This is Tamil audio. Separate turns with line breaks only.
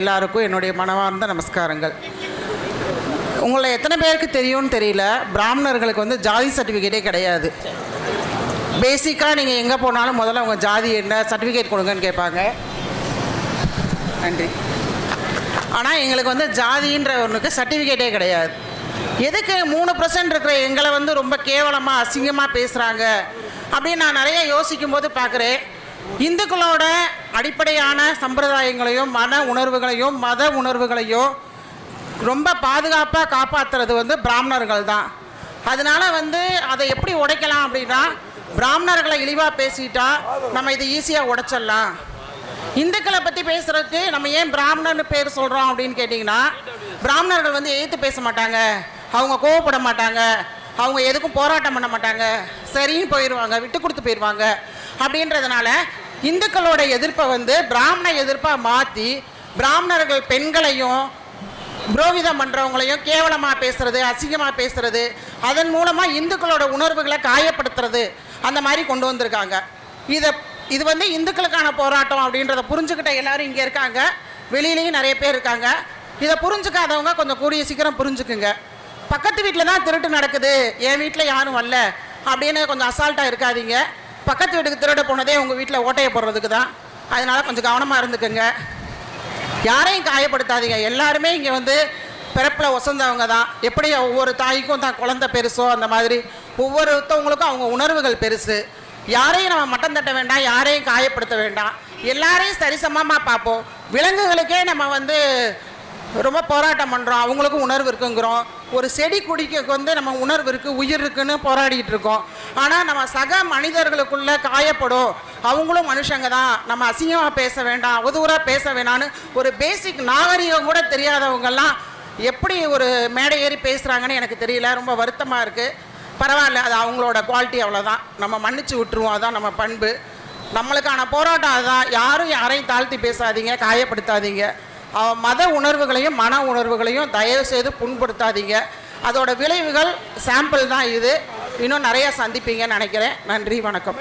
எல்லாருக்கும் என்னுடைய மனமார்ந்த நமஸ்காரங்கள். உங்களை எத்தனை பேருக்கு தெரியும்னு தெரியல. பிராமணர்களுக்கு வந்து ஜாதி சர்டிஃபிகேட்டே கிடையாது. பேசிக்காக நீங்கள் எங்கே போனாலும் முதல்ல உங்கள் ஜாதி என்ன சர்டிஃபிகேட் கொடுங்கன்னு கேட்பாங்க. நன்றி. ஆனால் எங்களுக்கு வந்து ஜாதின்ற ஒன்றுக்கு சர்டிஃபிகேட்டே கிடையாது. எதுக்கு மூணு பர்சன்ட் இருக்கிற எங்களை வந்து ரொம்ப கேவலமாக அசிங்கமாக பேசுகிறாங்க அப்படின்னு நான் நிறைய யோசிக்கும் போது பார்க்குறேன். இந்துக்களோட அடிப்படையான சம்பிரதாயங்களையும் மன உணர்வுகளையும் மத உணர்வுகளையும் ரொம்ப பாதுகாப்பாக காப்பாற்றுறது வந்து பிராமணர்கள் தான். அதனால் வந்து அதை எப்படி உடைக்கலாம் அப்படின்னா பிராமணர்களை இழிவாக பேசிட்டா நம்ம இதை ஈஸியாக உடைச்சிடலாம். இந்துக்களை பற்றி பேசுகிறதுக்கு நம்ம ஏன் பிராமணர்னு பேர் சொல்கிறோம் அப்படின்னு கேட்டிங்கன்னா பிராமணர்கள் வந்து எதிர்த்து பேச மாட்டாங்க. அவங்க கோவப்பட மாட்டாங்க. அவங்க எதுக்கும் போராட்டம் பண்ண மாட்டாங்க. சரின்னு போயிடுவாங்க விட்டு கொடுத்து போயிடுவாங்க அப்படின்றதுனால இந்துக்களோட எதிர்ப்பை வந்து பிராமண எதிர்ப்பாக மாற்றி பிராமணர்கள் பெண்களையும் புரோகிதம் பண்ணுறவங்களையும் கேவலமாக பேசுறது அசிங்கமாக பேசுறது அதன் மூலமாக இந்துக்களோட உணர்வுகளை காயப்படுத்துறது அந்த மாதிரி கொண்டு வந்திருக்காங்க. இதை இது வந்து இந்துக்களுக்கான போராட்டம் அப்படின்றத புரிஞ்சுக்கிட்ட எல்லாரும் இங்கே இருக்காங்க. வெளியிலையும் நிறைய பேர் இருக்காங்க. இதை புரிஞ்சுக்காதவங்க கொஞ்சம் கூடிய சீக்கிரம் புரிஞ்சுக்குங்க. பக்கத்து வீட்டில் தான் திருட்டு நடக்குது. என் வீட்டில் யாரும் வரல. அப்படின்னு கொஞ்சம் அசால்ட்டாக இருக்காதீங்க. பக்கத்து வீட்டுக்கு திருட போனதே உங்கள் வீட்டில் ஓட்டையை போடுறதுக்கு தான் அதனால் கொஞ்சம் கவனமாக இருந்துக்குங்க. யாரையும் காயப்படுத்தாதீங்க. எல்லாருமே இங்கே வந்து பிறப்பில் ஒசந்தவங்க தான் எப்படி ஒவ்வொரு தாய்க்கும் தான் குழந்தை பெருசோ அந்த மாதிரி. ஒவ்வொருத்தவங்களுக்கும் அவங்க உணர்வுகள் பெருசு. யாரையும் நம்ம மட்டம் தட்ட வேண்டாம். யாரையும் காயப்படுத்த வேண்டாம். எல்லாரையும் சரிசமமாக பார்ப்போம். விலங்குகளுக்கே நம்ம வந்து ரொம்ப போராட்டம் பண்ணுறோம் அவங்களுக்கும் உணர்வு இருக்குங்கிறோம். ஒரு செடி குடிக்க வந்து நம்ம உணர்வு இருக்குது உயிர் இருக்குன்னு போராடிட்டு இருக்கோம். ஆனால் நம்ம சக மனிதர்களுக்குள்ள காயப்படும். அவங்களும் மனுஷங்க தான். நம்ம அசிங்கமாக பேச வேண்டாம் அவதூறாக பேச வேணான்னு ஒரு பேசிக் நாகரிகம் கூட தெரியாதவங்கெல்லாம் எப்படி ஒரு மேடை ஏறி பேசுகிறாங்கன்னு எனக்கு தெரியல. ரொம்ப வருத்தமாக இருக்குது பரவாயில்ல அது அவங்களோட குவாலிட்டி அவ்வளோதான் நம்ம மன்னிச்சு விட்டுருவோம். அதுதான் நம்ம பண்பு. நம்மளுக்கான போராட்டம் அதுதான் யாரும் யாரையும் தாழ்த்தி பேசாதீங்க காயப்படுத்தாதீங்க. மத உணர்வுகளையும் மன உணர்வுகளையும் தயவு செய்து புண்படுத்தாதீங்க. அதோட விளைவுகள் சாம்பிள் தான் இது. இன்னும் நிறையா சந்திப்பீங்கன்னு நினைக்கிறேன். நன்றி வணக்கம்.